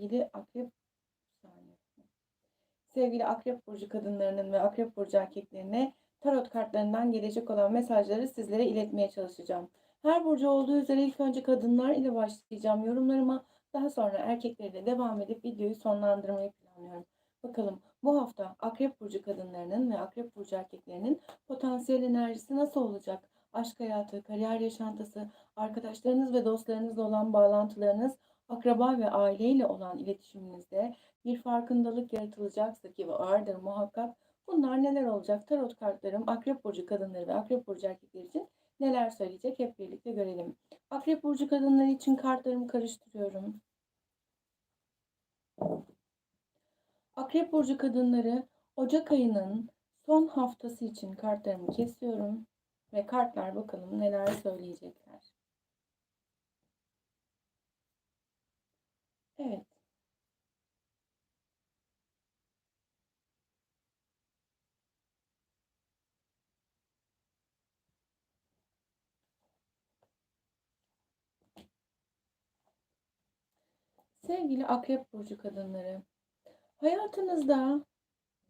sevgili akrep. Sevgili akrep burcu kadınlarının ve akrep burcu erkeklerine tarot kartlarından gelecek olan mesajları sizlere iletmeye çalışacağım. Her burcu olduğu üzere ilk önce kadınlar ile başlayacağım yorumlarıma. Daha sonra erkeklerle devam edip videoyu sonlandırmayı planlıyorum. Bakalım bu hafta akrep burcu kadınlarının ve akrep burcu erkeklerinin potansiyel enerjisi nasıl olacak? Aşk hayatı, kariyer yaşantısı, arkadaşlarınız ve dostlarınızla olan bağlantılarınız, akraba ve aileyle olan iletişiminizde bir farkındalık yaratılacaksa ki vardır muhakkak. Bunlar neler olacak? Tarot kartlarım Akrep Burcu kadınları ve Akrep Burcu erkekler için neler söyleyecek hep birlikte görelim. Akrep Burcu kadınları için kartlarımı karıştırıyorum. Akrep Burcu kadınları Ocak ayının son haftası için kartlarımı kesiyorum. Ve kartlar bakalım neler söyleyecekler. Evet. Sevgili Akrep Burcu kadınları, hayatınızda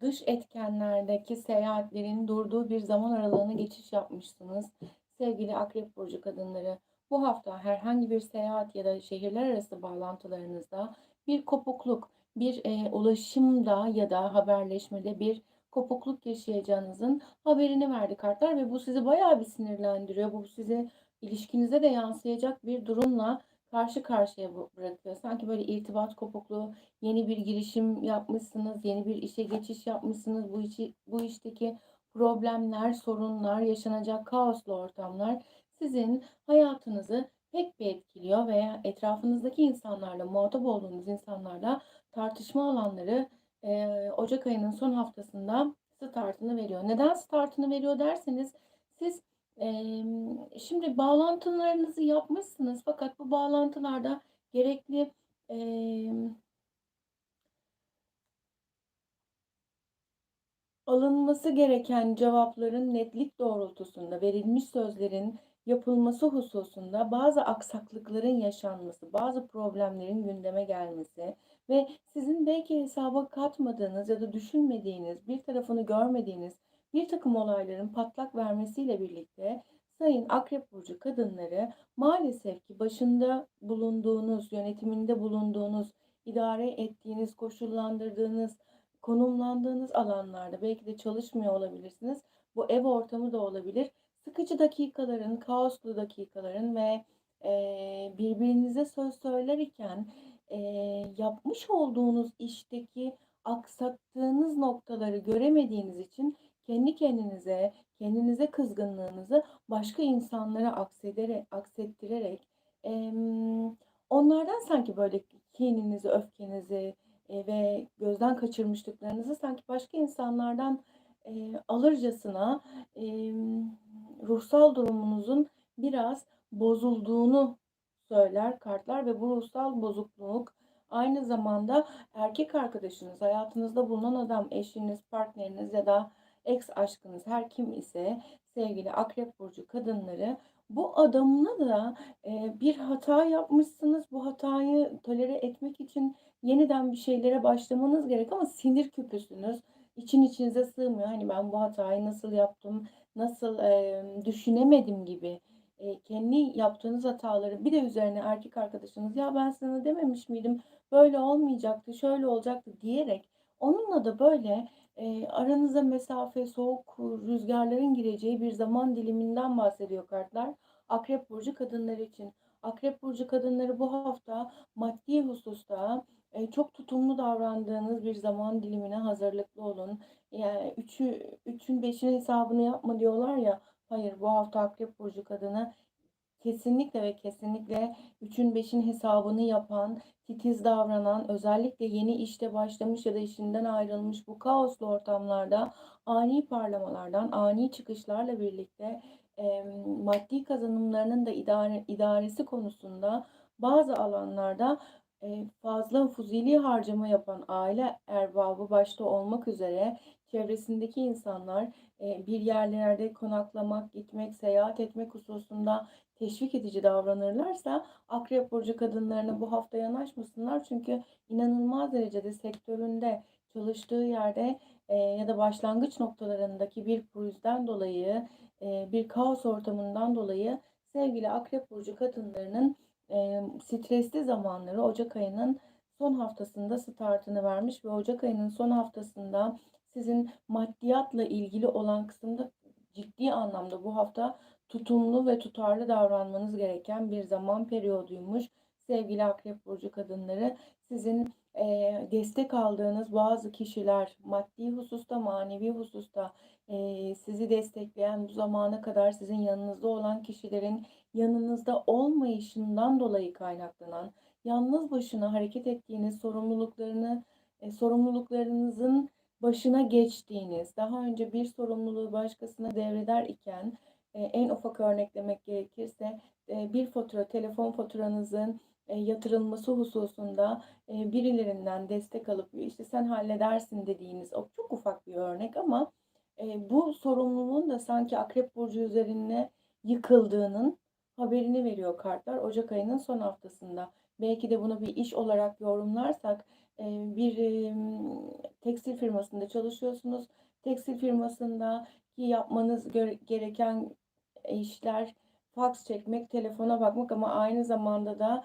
dış etkenlerdeki seyahatlerin durduğu bir zaman aralığına geçiş yapmışsınız. Sevgili Akrep Burcu kadınları, bu hafta herhangi bir seyahat ya da şehirler arası bağlantılarınızda bir kopukluk, bir e, ulaşımda ya da haberleşmede bir kopukluk yaşayacağınızın haberini verdi kartlar ve bu sizi bayağı bir sinirlendiriyor. Bu sizi ilişkinize de yansıyacak bir durumla karşı karşıya bırakıyor. Sanki böyle irtibat kopukluğu, yeni bir girişim yapmışsınız, yeni bir işe geçiş yapmışsınız. Bu işi, bu işteki problemler, sorunlar, yaşanacak kaoslu ortamlar sizin hayatınızı pek bir etkiliyor veya etrafınızdaki insanlarla, muhatap olduğunuz insanlarla tartışma alanları e, Ocak ayının son haftasında startını veriyor. Neden startını veriyor derseniz siz şimdi bağlantılarınızı yapmışsınız fakat bu bağlantılarda gerekli alınması gereken cevapların netlik doğrultusunda verilmiş sözlerin yapılması hususunda bazı aksaklıkların yaşanması, bazı problemlerin gündeme gelmesi ve sizin belki hesaba katmadığınız ya da düşünmediğiniz, bir tarafını görmediğiniz bir takım olayların patlak vermesiyle birlikte Sayın Akrep Burcu kadınları maalesef ki başında bulunduğunuz, yönetiminde bulunduğunuz, idare ettiğiniz, koşullandırdığınız, konumlandığınız alanlarda belki de çalışmıyor olabilirsiniz. Bu ev ortamı da olabilir. Sıkıcı dakikaların, kaoslu dakikaların ve e, birbirinize söz söylerken e, yapmış olduğunuz işteki aksattığınız noktaları göremediğiniz için kendi kendinize, kendinize kızgınlığınızı başka insanlara aksederek, aksettirerek e, onlardan sanki böyle kininizi, öfkenizi e, ve gözden kaçırmışlıklarınızı sanki başka insanlardan e, alırcasına e, ruhsal durumunuzun biraz bozulduğunu söyler kartlar ve bu ruhsal bozukluk aynı zamanda erkek arkadaşınız, hayatınızda bulunan adam, eşiniz, partneriniz ya da ex aşkınız her kim ise sevgili akrep burcu kadınları bu adamına da e, bir hata yapmışsınız. Bu hatayı tolere etmek için yeniden bir şeylere başlamanız gerek ama sinir küpüsünüz. İçin içinize sığmıyor. Hani ben bu hatayı nasıl yaptım, nasıl e, düşünemedim gibi e, kendi yaptığınız hataları bir de üzerine erkek arkadaşınız ya ben sana dememiş miydim böyle olmayacaktı, şöyle olacaktı diyerek onunla da böyle e, aranıza mesafe, soğuk rüzgarların gireceği bir zaman diliminden bahsediyor kartlar. Akrep burcu kadınları için. Akrep burcu kadınları bu hafta maddi hususta e, çok tutumlu davrandığınız bir zaman dilimine hazırlıklı olun. Yani üçü, üçün beşin hesabını yapma diyorlar ya. Hayır bu hafta Akrep burcu kadını kesinlikle ve kesinlikle üçün beşin hesabını yapan, titiz davranan, özellikle yeni işte başlamış ya da işinden ayrılmış bu kaoslu ortamlarda ani parlamalardan, ani çıkışlarla birlikte e, maddi kazanımlarının da idare, idaresi konusunda bazı alanlarda fazla fuzili harcama yapan aile erbabı başta olmak üzere çevresindeki insanlar e, bir yerlerde konaklamak, gitmek, seyahat etmek hususunda teşvik edici davranırlarsa Akrep burcu kadınlarına bu hafta yanaşmasınlar. Çünkü inanılmaz derecede sektöründe çalıştığı yerde e, ya da başlangıç noktalarındaki bir pürüzden dolayı, e, bir kaos ortamından dolayı sevgili Akrep burcu kadınlarının e, stresli zamanları Ocak ayının son haftasında startını vermiş ve Ocak ayının son haftasında sizin maddiyatla ilgili olan kısımda ciddi anlamda bu hafta tutumlu ve tutarlı davranmanız gereken bir zaman periyoduymuş. Sevgili Akrep Burcu kadınları sizin e, destek aldığınız bazı kişiler maddi hususta, manevi hususta e, sizi destekleyen bu zamana kadar sizin yanınızda olan kişilerin yanınızda olmayışından dolayı kaynaklanan yalnız başına hareket ettiğiniz sorumluluklarını e, sorumluluklarınızın başına geçtiğiniz, daha önce bir sorumluluğu başkasına devreder iken e, en ufak örneklemek gerekirse e, bir fatura, telefon faturanızın e, yatırılması hususunda e, birilerinden destek alıp işte sen halledersin dediğiniz o çok ufak bir örnek ama e, bu sorumluluğun da sanki Akrep Burcu üzerine yıkıldığının haberini veriyor kartlar Ocak ayının son haftasında. Belki de bunu bir iş olarak yorumlarsak bir tekstil firmasında çalışıyorsunuz. Tekstil firmasında ki yapmanız gereken işler faks çekmek, telefona bakmak ama aynı zamanda da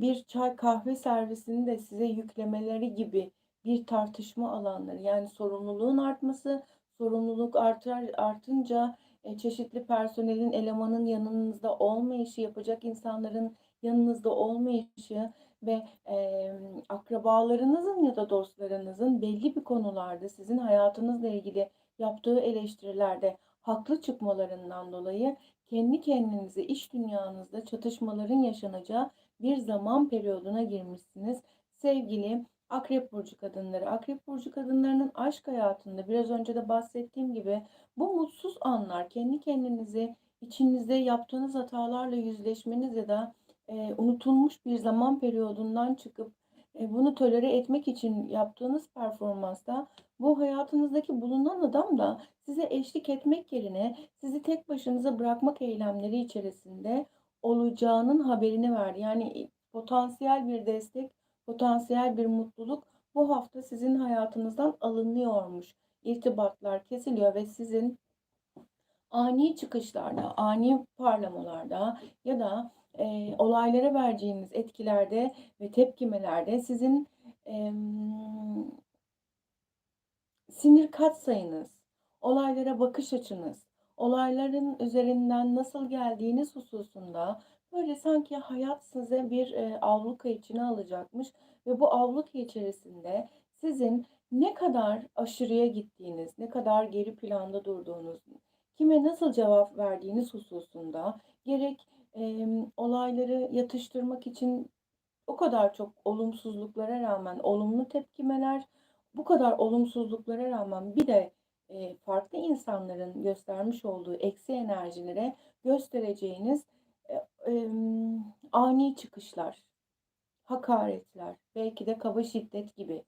bir çay kahve servisini de size yüklemeleri gibi bir tartışma alanları. Yani sorumluluğun artması, sorumluluk artar artınca çeşitli personelin elemanın yanınızda olmayışı, yapacak insanların yanınızda olmayışı ve e, akrabalarınızın ya da dostlarınızın belli bir konularda sizin hayatınızla ilgili yaptığı eleştirilerde haklı çıkmalarından dolayı kendi kendinize iş dünyanızda çatışmaların yaşanacağı bir zaman periyoduna girmişsiniz. Sevgili Akrep burcu kadınları, Akrep burcu kadınlarının aşk hayatında biraz önce de bahsettiğim gibi bu mutsuz anlar kendi kendinizi içinizde yaptığınız hatalarla yüzleşmeniz ya da e, unutulmuş bir zaman periyodundan çıkıp e, bunu tolere etmek için yaptığınız performansta bu hayatınızdaki bulunan adam da size eşlik etmek yerine sizi tek başınıza bırakmak eylemleri içerisinde olacağının haberini verdi. Yani potansiyel bir destek, potansiyel bir mutluluk bu hafta sizin hayatınızdan alınıyormuş. İrtibatlar kesiliyor ve sizin ani çıkışlarda, ani parlamalarda ya da e, olaylara vereceğiniz etkilerde ve tepkimelerde sizin e, sinir katsayınız, olaylara bakış açınız, olayların üzerinden nasıl geldiğiniz hususunda böyle sanki hayat size bir e, avluka içine alacakmış ve bu avluka içerisinde sizin ne kadar aşırıya gittiğiniz, ne kadar geri planda durduğunuz, kime nasıl cevap verdiğiniz hususunda gerek e, olayları yatıştırmak için o kadar çok olumsuzluklara rağmen olumlu tepkimeler, bu kadar olumsuzluklara rağmen bir de e, farklı insanların göstermiş olduğu eksi enerjilere göstereceğiniz e, ani çıkışlar, hakaretler, belki de kaba şiddet gibi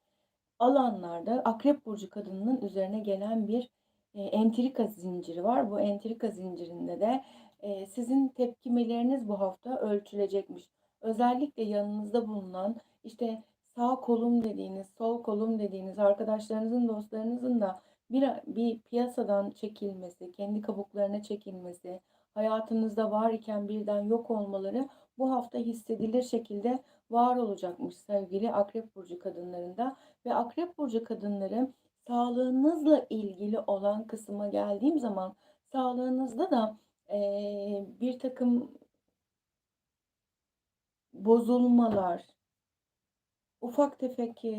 alanlarda Akrep Burcu kadınının üzerine gelen bir e, entrika zinciri var. Bu entrika zincirinde de e, sizin tepkimeleriniz bu hafta ölçülecekmiş. Özellikle yanınızda bulunan işte sağ kolum dediğiniz, sol kolum dediğiniz arkadaşlarınızın, dostlarınızın da bir, bir piyasadan çekilmesi, kendi kabuklarına çekilmesi, hayatınızda var iken birden yok olmaları bu hafta hissedilir şekilde var olacakmış sevgili Akrep Burcu kadınlarında. Ve Akrep Burcu kadınları sağlığınızla ilgili olan kısma geldiğim zaman sağlığınızda da e, bir takım bozulmalar, ufak tefek e,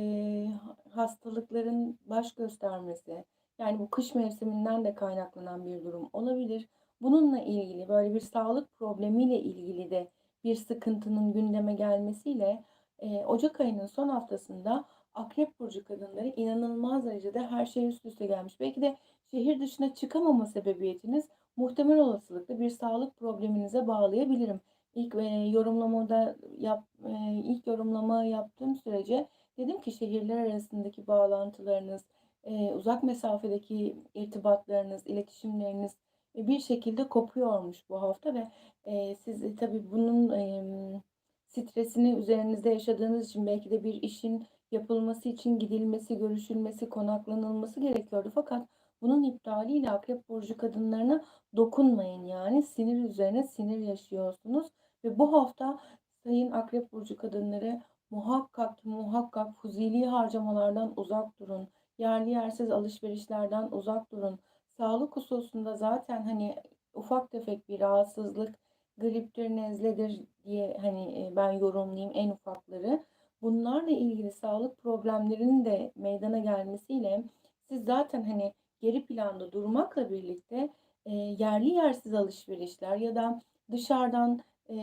hastalıkların baş göstermesi, yani bu kış mevsiminden de kaynaklanan bir durum olabilir. Bununla ilgili böyle bir sağlık problemiyle ilgili de bir sıkıntının gündeme gelmesiyle e, Ocak ayının son haftasında Akrep Burcu kadınları inanılmaz derecede her şey üst üste gelmiş. Belki de şehir dışına çıkamama sebebiyetiniz muhtemel olasılıkla bir sağlık probleminize bağlayabilirim. İlk e, yorumlamada yap, e, ilk yorumlama yaptığım sürece dedim ki şehirler arasındaki bağlantılarınız, e, uzak mesafedeki irtibatlarınız, iletişimleriniz bir şekilde kopuyormuş bu hafta ve, eee, siz de tabii bunun, emm, stresini üzerinizde yaşadığınız için belki de bir işin yapılması için gidilmesi, görüşülmesi, konaklanılması gerekiyordu. Fakat bunun iptaliyle Akrep burcu kadınlarına dokunmayın. Yani sinir üzerine sinir yaşıyorsunuz ve bu hafta sayın Akrep burcu kadınları muhakkak muhakkak fuzuli harcamalardan uzak durun. Yerli yersiz alışverişlerden uzak durun. Sağlık hususunda zaten hani ufak tefek bir rahatsızlık, griptir, nezledir diye hani e, ben yorumlayayım en ufakları. Bunlarla ilgili sağlık problemlerinin de meydana gelmesiyle siz zaten hani geri planda durmakla birlikte e, yerli yersiz alışverişler ya da dışarıdan e,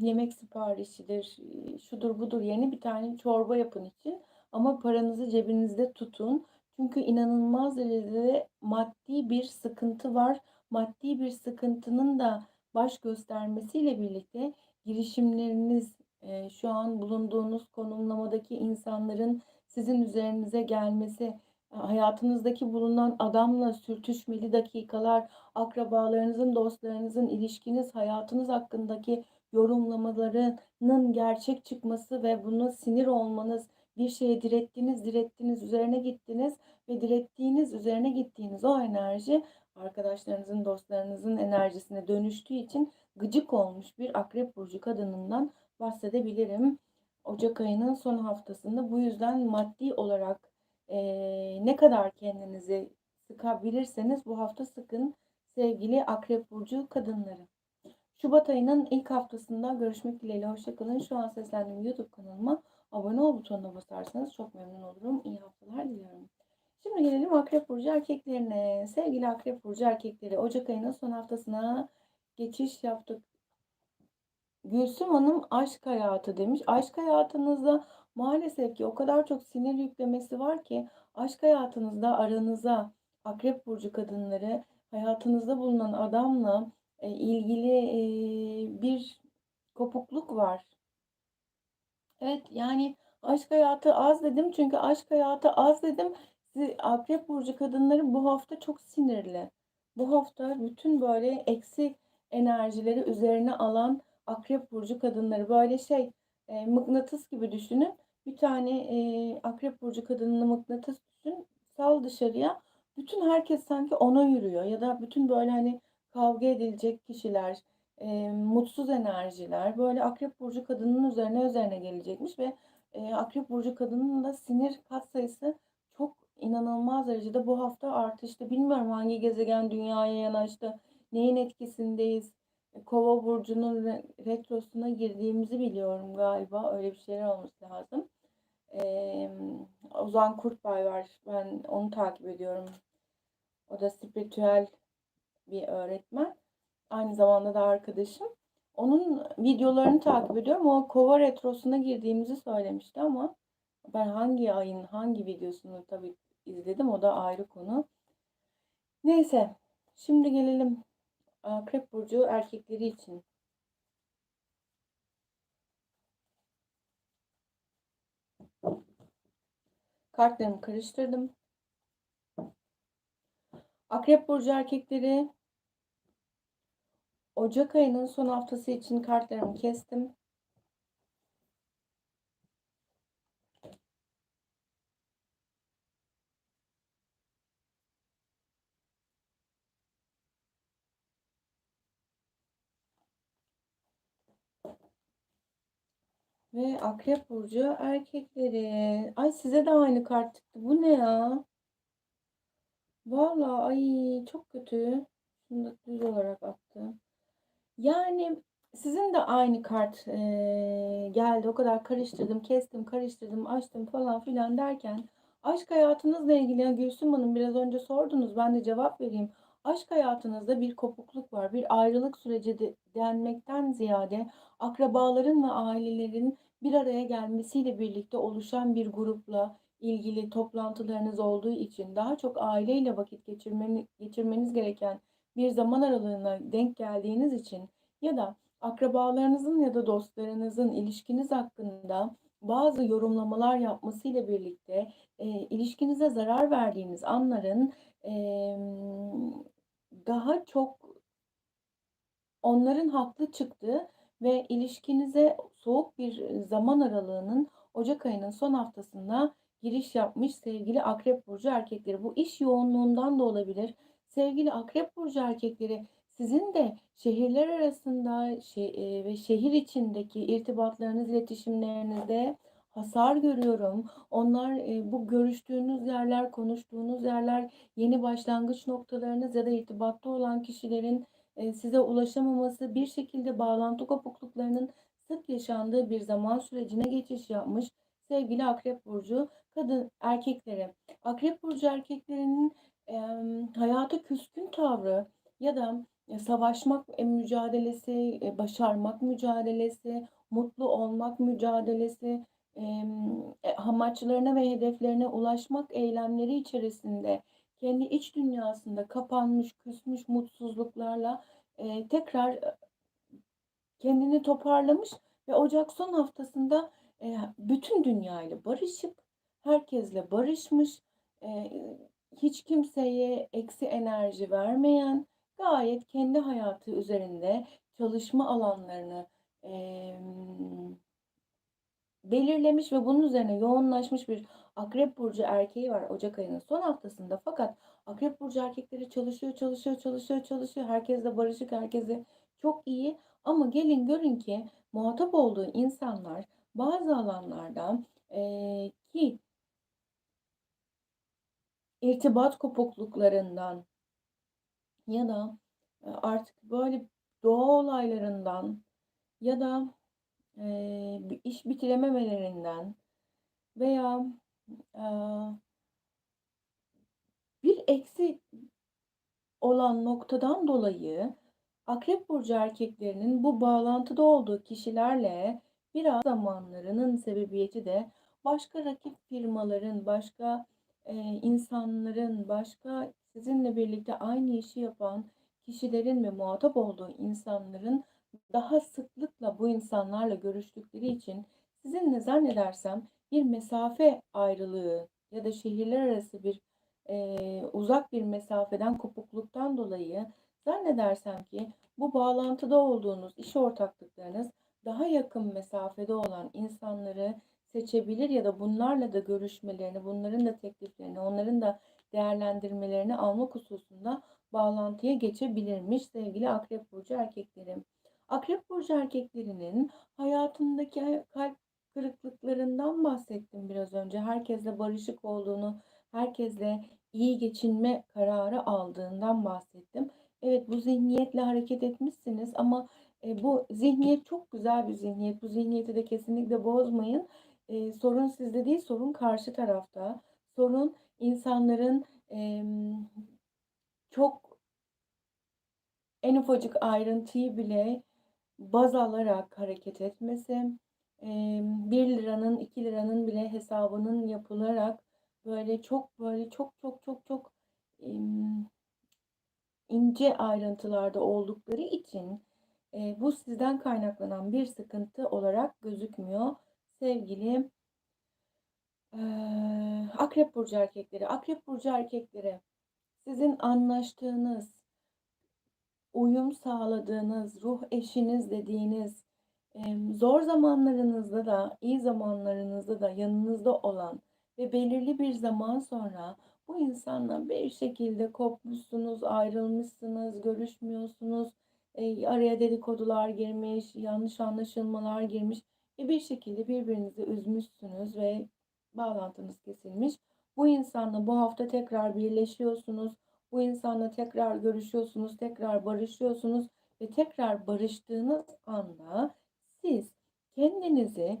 yemek siparişidir, e, şudur budur yeni bir tane çorba yapın için ama paranızı cebinizde tutun. Çünkü inanılmaz derecede maddi bir sıkıntı var. Maddi bir sıkıntının da baş göstermesiyle birlikte girişimleriniz, e, şu an bulunduğunuz konumlamadaki insanların sizin üzerinize gelmesi, hayatınızdaki bulunan adamla sürtüşmeli dakikalar, akrabalarınızın, dostlarınızın ilişkiniz, hayatınız hakkındaki yorumlamalarının gerçek çıkması ve buna sinir olmanız, bir şeye direttiniz, direttiniz, üzerine gittiniz ve direttiğiniz, üzerine gittiğiniz o enerji arkadaşlarınızın, dostlarınızın enerjisine dönüştüğü için gıcık olmuş bir akrep burcu kadınından bahsedebilirim. Ocak ayının son haftasında bu yüzden maddi olarak e, ne kadar kendinizi sıkabilirseniz bu hafta sıkın sevgili akrep burcu kadınları. Şubat ayının ilk haftasında görüşmek dileğiyle. Hoşçakalın. Şu an seslendiğim YouTube kanalıma abone ol butonuna basarsanız çok memnun olurum. İyi haftalar diliyorum. Şimdi gelelim Akrep Burcu erkeklerine. Sevgili Akrep Burcu erkekleri Ocak ayının son haftasına geçiş yaptık. Gülsüm Hanım aşk hayatı demiş. Aşk hayatınızda maalesef ki o kadar çok sinir yüklemesi var ki aşk hayatınızda aranıza Akrep Burcu kadınları hayatınızda bulunan adamla e, ilgili e, bir kopukluk var. Evet yani aşk hayatı az dedim çünkü aşk hayatı az dedim. Akrep Burcu kadınları bu hafta çok sinirli. Bu hafta bütün böyle eksi enerjileri üzerine alan Akrep Burcu kadınları böyle şey e, mıknatıs gibi düşünün. Bir tane e, Akrep Burcu kadınını mıknatıs düşün. Sal dışarıya. Bütün herkes sanki ona yürüyor. Ya da bütün böyle hani kavga edilecek kişiler, e, mutsuz enerjiler böyle Akrep Burcu kadının üzerine üzerine gelecekmiş ve e, Akrep Burcu kadının da sinir kat sayısı çok inanılmaz derecede bu hafta artıştı. Bilmiyorum hangi gezegen dünyaya yanaştı, neyin etkisindeyiz. E, Kova burcunun re retrosuna girdiğimizi biliyorum galiba. Öyle bir şeyler olması lazım. Ee, Ozan Kurtbay var. Ben onu takip ediyorum. O da spiritüel bir öğretmen. Aynı zamanda da arkadaşım. Onun videolarını takip ediyorum. O kova retrosuna girdiğimizi söylemişti ama ben hangi ayın hangi videosunu tabii izledim. O da ayrı konu. Neyse. Şimdi gelelim Akrep Burcu erkekleri için. Kartlarımı karıştırdım. Akrep Burcu erkekleri Ocak ayının son haftası için kartlarımı kestim. Ve Akrep Burcu erkekleri. Ay size de aynı kart çıktı. Bu ne ya? Vallahi ay çok kötü. Şunu da düz olarak attım. Yani sizin de aynı kart e, geldi. O kadar karıştırdım, kestim, karıştırdım, açtım falan filan derken aşk hayatınızla ilgili Gülsüm Hanım biraz önce sordunuz. Ben de cevap vereyim. Aşk hayatınızda bir kopukluk var. Bir ayrılık süreci de, denmekten ziyade akrabaların ve ailelerin bir araya gelmesiyle birlikte oluşan bir grupla ilgili toplantılarınız olduğu için daha çok aileyle vakit geçirmeniz, geçirmeniz gereken bir zaman aralığına denk geldiğiniz için ya da akrabalarınızın ya da dostlarınızın ilişkiniz hakkında bazı yorumlamalar yapmasıyla birlikte e, ilişkinize zarar verdiğiniz anların e, daha çok onların haklı çıktığı ve ilişkinize soğuk bir zaman aralığının ocak ayının son haftasında giriş yapmış sevgili Akrep burcu erkekleri. Bu iş yoğunluğundan da olabilir. Sevgili Akrep burcu erkekleri sizin de şehirler arasında e, ve şehir içindeki irtibatlarınız, iletişimlerinizde hasar görüyorum. Onlar e, bu görüştüğünüz yerler, konuştuğunuz yerler, yeni başlangıç noktalarınız ya da irtibatta olan kişilerin e, size ulaşamaması, bir şekilde bağlantı kopukluklarının sık yaşandığı bir zaman sürecine geçiş yapmış sevgili Akrep Burcu kadın erkekleri. Akrep Burcu erkeklerinin e, hayata küskün tavrı ya da e, savaşmak e, mücadelesi, e, başarmak mücadelesi, mutlu olmak mücadelesi, e, amaçlarına ve hedeflerine ulaşmak eylemleri içerisinde kendi iç dünyasında kapanmış, küsmüş mutsuzluklarla e, tekrar e, kendini toparlamış ve Ocak son haftasında e, bütün dünyayla barışıp herkesle barışmış, e, hiç kimseye eksi enerji vermeyen, gayet kendi hayatı üzerinde çalışma alanlarını e, belirlemiş ve bunun üzerine yoğunlaşmış bir Akrep burcu erkeği var Ocak ayının son haftasında. Fakat Akrep burcu erkekleri çalışıyor, çalışıyor, çalışıyor, çalışıyor. Herkesle barışık, herkese çok iyi. Ama gelin görün ki muhatap olduğu insanlar bazı alanlarda e, ki irtibat kopukluklarından ya da e, artık böyle doğa olaylarından ya da e, iş bitirememelerinden veya e, bir eksi olan noktadan dolayı Akrep burcu erkeklerinin bu bağlantıda olduğu kişilerle biraz zamanlarının sebebiyeti de başka rakip firmaların, başka e, insanların, başka sizinle birlikte aynı işi yapan kişilerin ve muhatap olduğu insanların daha sıklıkla bu insanlarla görüştükleri için sizinle zannedersem bir mesafe ayrılığı ya da şehirler arası bir e, uzak bir mesafeden kopukluktan dolayı zannedersem ki bu bağlantıda olduğunuz iş ortaklıklarınız daha yakın mesafede olan insanları seçebilir ya da bunlarla da görüşmelerini, bunların da tekliflerini, onların da değerlendirmelerini almak hususunda bağlantıya geçebilirmiş sevgili Akrep Burcu erkeklerim. Akrep Burcu erkeklerinin hayatındaki kalp kırıklıklarından bahsettim biraz önce. Herkesle barışık olduğunu, herkesle iyi geçinme kararı aldığından bahsettim. Evet bu zihniyetle hareket etmişsiniz ama e, bu zihniyet çok güzel bir zihniyet. Bu zihniyeti de kesinlikle bozmayın. E, sorun sizde değil, sorun karşı tarafta. Sorun insanların e, çok en ufacık ayrıntıyı bile baz alarak hareket etmesi, e, 1 liranın 2 liranın bile hesabının yapılarak böyle çok böyle çok çok çok çok e, ince ayrıntılarda oldukları için e, bu sizden kaynaklanan bir sıkıntı olarak gözükmüyor sevgili e, Akrep Burcu erkekleri. Akrep Burcu erkekleri sizin anlaştığınız, uyum sağladığınız, ruh eşiniz dediğiniz, e, zor zamanlarınızda da, iyi zamanlarınızda da yanınızda olan ve belirli bir zaman sonra bu insanla bir şekilde kopmuşsunuz, ayrılmışsınız, görüşmüyorsunuz, e, araya dedikodular girmiş, yanlış anlaşılmalar girmiş ve bir şekilde birbirinizi üzmüşsünüz ve bağlantınız kesilmiş. Bu insanla bu hafta tekrar birleşiyorsunuz. Bu insanla tekrar görüşüyorsunuz, tekrar barışıyorsunuz ve tekrar barıştığınız anda siz kendinizi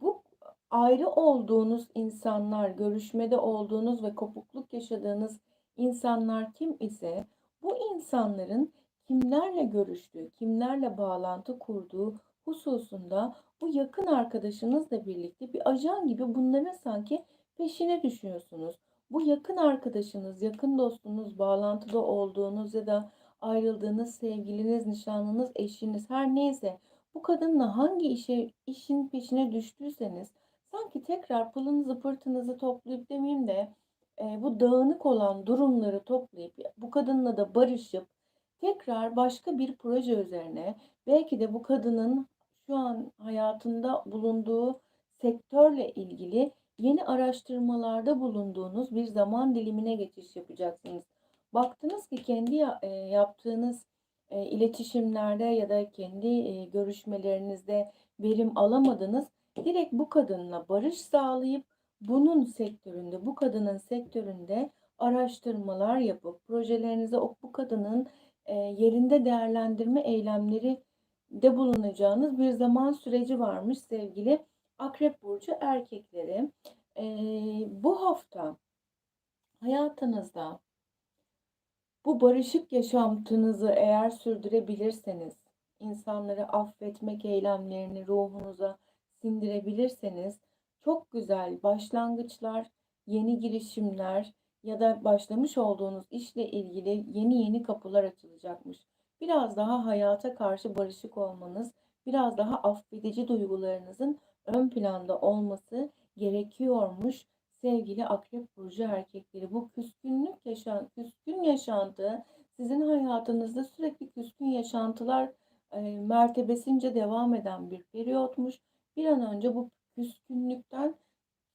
bu ayrı olduğunuz insanlar, görüşmede olduğunuz ve kopukluk yaşadığınız insanlar kim ise bu insanların kimlerle görüştüğü, kimlerle bağlantı kurduğu hususunda bu yakın arkadaşınızla birlikte bir ajan gibi bunların sanki peşine düşüyorsunuz. Bu yakın arkadaşınız, yakın dostunuz, bağlantıda olduğunuz ya da ayrıldığınız sevgiliniz, nişanlınız, eşiniz her neyse bu kadınla hangi işe işin peşine düştüyseniz sanki tekrar pılınızı pırtınızı toplayıp demeyeyim de eee, bu dağınık olan durumları toplayıp bu kadınla da barışıp tekrar başka bir proje üzerine belki de bu kadının şu an hayatında bulunduğu sektörle ilgili yeni araştırmalarda bulunduğunuz bir zaman dilimine geçiş yapacaksınız. Baktınız ki kendi eee, yaptığınız eee, iletişimlerde ya da kendi eee, görüşmelerinizde verim alamadınız. Direkt bu kadınla barış sağlayıp bunun sektöründe, bu kadının sektöründe araştırmalar yapıp projelerinize o bu kadının eee, yerinde değerlendirme eylemleri de bulunacağınız bir zaman süreci varmış sevgili Akrep Burcu erkekleri. Eee, bu hafta hayatınızda bu barışık yaşantınızı eğer sürdürebilirseniz, insanları affetmek eylemlerini ruhunuza sindirebilirseniz çok güzel başlangıçlar, yeni girişimler ya da başlamış olduğunuz işle ilgili yeni yeni kapılar açılacakmış. Biraz daha hayata karşı barışık olmanız, biraz daha affedici duygularınızın ön planda olması gerekiyormuş sevgili Akrep Burcu erkekleri. Bu küskünlük yaşan, küskün yaşantı sizin hayatınızda sürekli küskün yaşantılar e, mertebesince devam eden bir periyotmuş. Bir an önce bu küskünlükten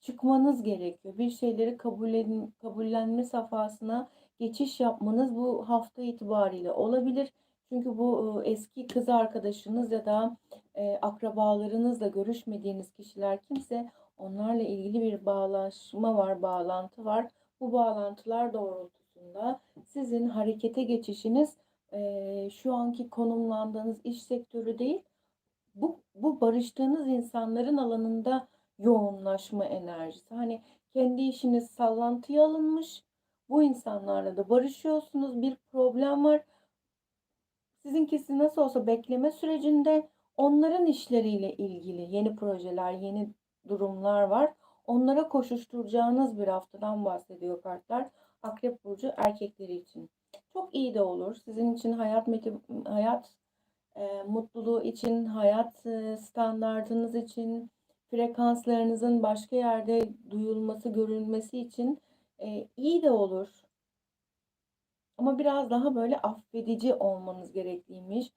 çıkmanız gerekiyor. Bir şeyleri kabullen, kabullenme safhasına geçiş yapmanız bu hafta itibariyle olabilir. Çünkü bu e, eski kız arkadaşınız ya da e, akrabalarınızla görüşmediğiniz kişiler kimse onlarla ilgili bir bağlaşma var, bağlantı var. Bu bağlantılar doğrultusunda sizin harekete geçişiniz e, şu anki konumlandığınız iş sektörü değil, bu, bu barıştığınız insanların alanında yoğunlaşma enerjisi. Hani kendi işiniz sallantıya alınmış. Bu insanlarla da barışıyorsunuz. Bir problem var. Sizinkisi nasıl olsa bekleme sürecinde onların işleriyle ilgili yeni projeler, yeni durumlar var. Onlara koşuşturacağınız bir haftadan bahsediyor kartlar. Akrep burcu erkekleri için. Çok iyi de olur. Sizin için hayat hayat e, mutluluğu için, hayat e, standartınız için, frekanslarınızın başka yerde duyulması, görülmesi için e, iyi de olur. Ama biraz daha böyle affedici olmanız gerekliymiş.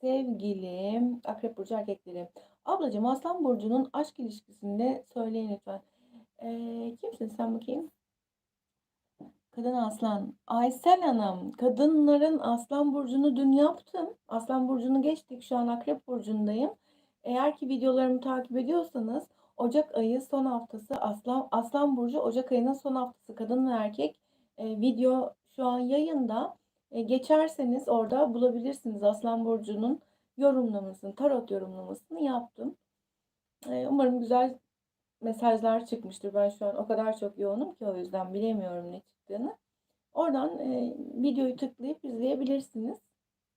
Sevgili Akrep Burcu erkekleri. Ablacığım Aslan Burcu'nun aşk ilişkisinde söyleyin lütfen. Ee, kimsin sen bakayım? Kadın aslan. Aysel Hanım, kadınların aslan burcunu dün yaptım. Aslan burcunu geçtik. Şu an akrep burcundayım. Eğer ki videolarımı takip ediyorsanız Ocak ayı son haftası aslan aslan burcu Ocak ayının son haftası kadın ve erkek e, video şu an yayında. E, geçerseniz orada bulabilirsiniz aslan burcunun yorumlamasını, tarot yorumlamasını yaptım. E, umarım güzel mesajlar çıkmıştır. Ben şu an o kadar çok yoğunum ki o yüzden bilemiyorum ne çıktığını. Oradan e, videoyu tıklayıp izleyebilirsiniz.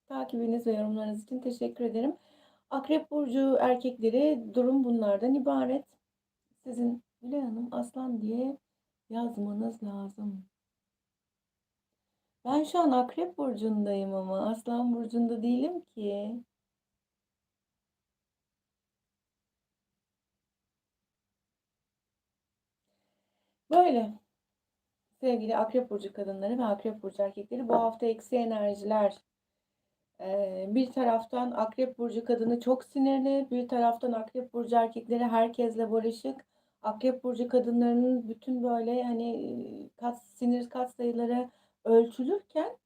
Takibiniz ve yorumlarınız için teşekkür ederim. Akrep Burcu erkekleri durum bunlardan ibaret. Sizin Gülay Hanım Aslan diye yazmanız lazım. Ben şu an Akrep Burcu'ndayım ama Aslan Burcu'nda değilim ki. Böyle. Sevgili Akrep Burcu kadınları ve Akrep Burcu erkekleri bu hafta eksi enerjiler. Bir taraftan Akrep Burcu kadını çok sinirli, bir taraftan Akrep Burcu erkekleri herkesle barışık. Akrep Burcu kadınlarının bütün böyle hani kat, sinir kat sayıları ölçülürken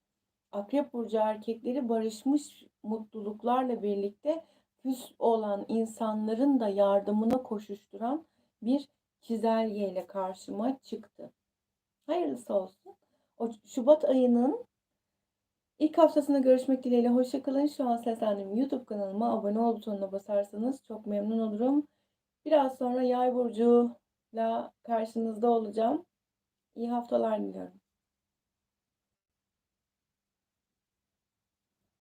Akrep Burcu erkekleri barışmış mutluluklarla birlikte küs olan insanların da yardımına koşuşturan bir çizelgeyle karşıma çıktı. Hayırlısı olsun. O Şubat ayının ilk haftasında görüşmek dileğiyle. Hoşçakalın. Şu an seslendim. YouTube kanalıma abone ol butonuna basarsanız çok memnun olurum. Biraz sonra Yay burcuyla karşınızda olacağım. İyi haftalar diliyorum.